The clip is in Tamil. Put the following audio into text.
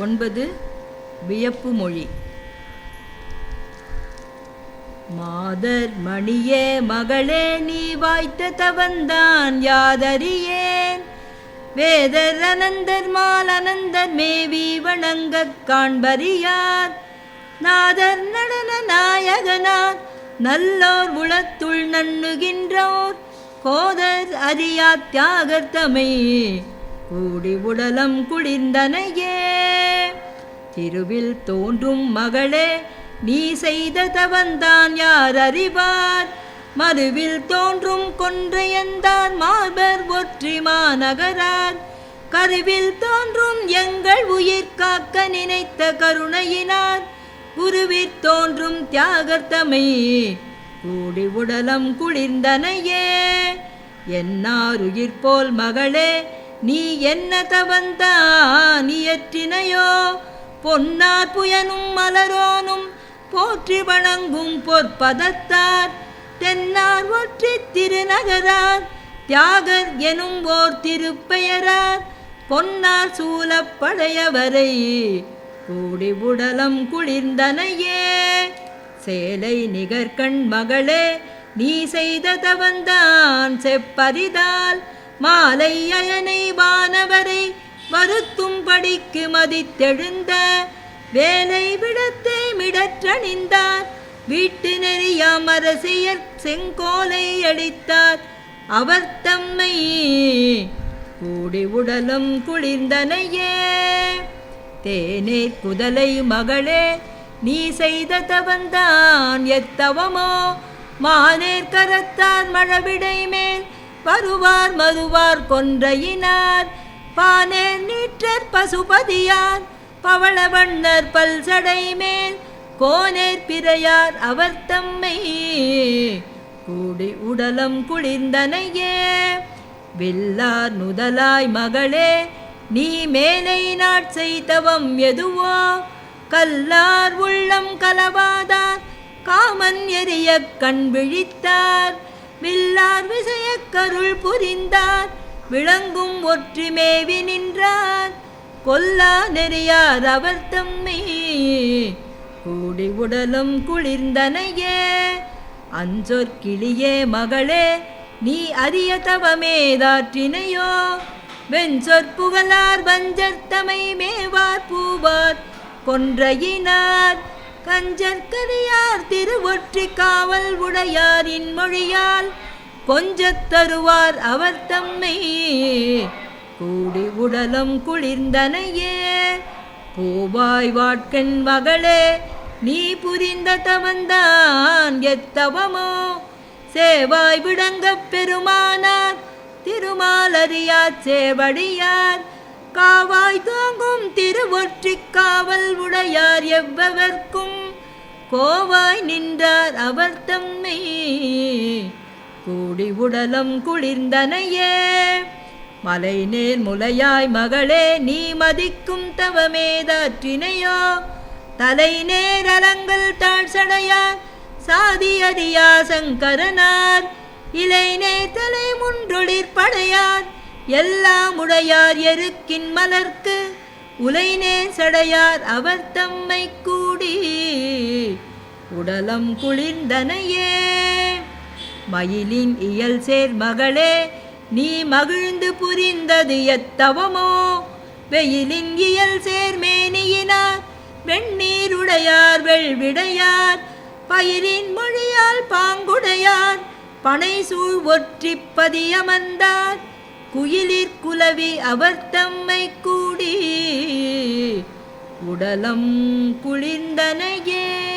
ஒன்பது வியப்பு மொழி. மாதர் மணியே மகளே நீ வாய்த்த தவந்தான் யாதறியேன்? வேதர் அனந்தர் மால் அனந்தர் மேவி வணங்கக் காண்பறியார்? நாதர் நடன நாயகனார் நல்லோர் உளத்துள் நண்ணுகின்றோர்? கோதர் அறியா தியாகர்த்தமை கூடி உடலம் குளிர்ந்தனையே திருவில் தோன்றும் மகளே நீ செய்த தவந்தான் யார் அறிவார்? மறுவில் தோன்றும் கொன்றையந்தான் மார்பர் ஒற்றி மாநகரார். கருவில் தோன்றும் எங்கள் உயிர் காக்க நினைத்த கருணையினார். குருவிற் தோன்றும் தியாகர்த்தமை கூடி உடலம் குளிர்ந்தனையே. என்னார் உயிர் போல் மகளே நீ என்ன தவந்தான் இயற்றினையோ பொன்னார் புயனும் மலரோனும் போற்றி வணங்கும் பொற்பதத்தார். தென்னார் ஒற்றி திருநகரார் தியாகர் எனும் ஓர் திருப்பெயரார். பொன்னார் சூலப்படையவரை கூடி உடலம் குளிர்ந்தனையே. சேலை நிகர்கண் மகளே நீ செய்த தவந்தான் செப்பரிதால். மாலை அயனை வானவரை வருத்தும்படிக்கு மதித்தெழுந்த வேலை விடத்தை மிடற்றணிந்தார். வீட்டு நெறியாம் அரசியற் செங்கோலை அடித்தார். அவர் தம்மை கூடி உடலும் குளிர்ந்தனையே. தேனே குதலை மகளே நீ செய்த தவந்தான் எத்தவமோ. மானேர் கரத்தார் மழவிடை மேல் வருவார் மறுவார் கொன்றையினார். பானே நீற்றற் பசுபதியார் பவளவண்ணர் பல்சடை மேல் கோனேர் பிறையார் அவர் தம்மை கூடி உடலம் குளிர்ந்தனையே. வெல்லார் நுதலாய் மகளே நீ மேலை நாட் செய்தவம் எதுவோ? கல்லார் உள்ளம் கலவாதார் காமன் எரிய கண் விழித்தார். வில்லார் விசயக் கருள் புரிந்தார். விளங்கும் ஒற்றி மேவி நின்றார். கொல்லா நெறியார் அவர் தம்மை. கூடி உடலும் குளிர்ந்தனையே. அஞ்சொற் கிளியே மகளே நீ அரிய தவமேதாற்றினையோ வெஞ்சொற்புகழார் வஞ்சர்த்தமை மேவார் பூவார் கொன்றையினார். கஞ்சற்கரியார் திருவொற்றி காவல் உடையாரின் மொழியால். கொஞ்சத் தருவார் அவர் தம்மை. கூடி உடலம் குளிர்ந்தனையே. பூவாய் வாட்கண் மகளே நீ புரிந்த தவந்தான் எத்தவமோ. சேவாய் விடங்கப் பெருமானார் திருமாலறியார் சேவடியார். காவாய் தோங்கும் திருவொற்றி காவல் உடையார் எவ்வவர்க்கும். கோவாய் நின்றார் அவர் தம்மை. கூடி உடலம் குளிர்ந்தனையே. மலை நேர் முலையாய் மகளே நீ மதிக்கும் தவமேதாற்றினையோ தலை நேர் அலங்கள் தாழ்சடையார் சாதி அறியா சங்கரனார். இலைநே தலை முன்றொளிர் படையார் எல்லாம் உடையார் எருக்கின் மலர்க்கு. உலைநே சடையார் அவர் தம்மை கூடி உடலம் குளிர்ந்தனையே. மயிலின் இயல் சேர் மகளே நீ மகிழ்ந்து புரிந்தது எத்தவமோ? வெயிலின் இயல் சேர்மேனியினார் வெண்ணீருடையார் வெள்விடையார் பயிரின் மொழியால் பாங்குடையார் பனை சூழ் ஒற்றிப் பதியமர்ந்தார் குயிலிற் குலவி அவர் தம்மை கூடி உடலம் குளிர்ந்தனையே.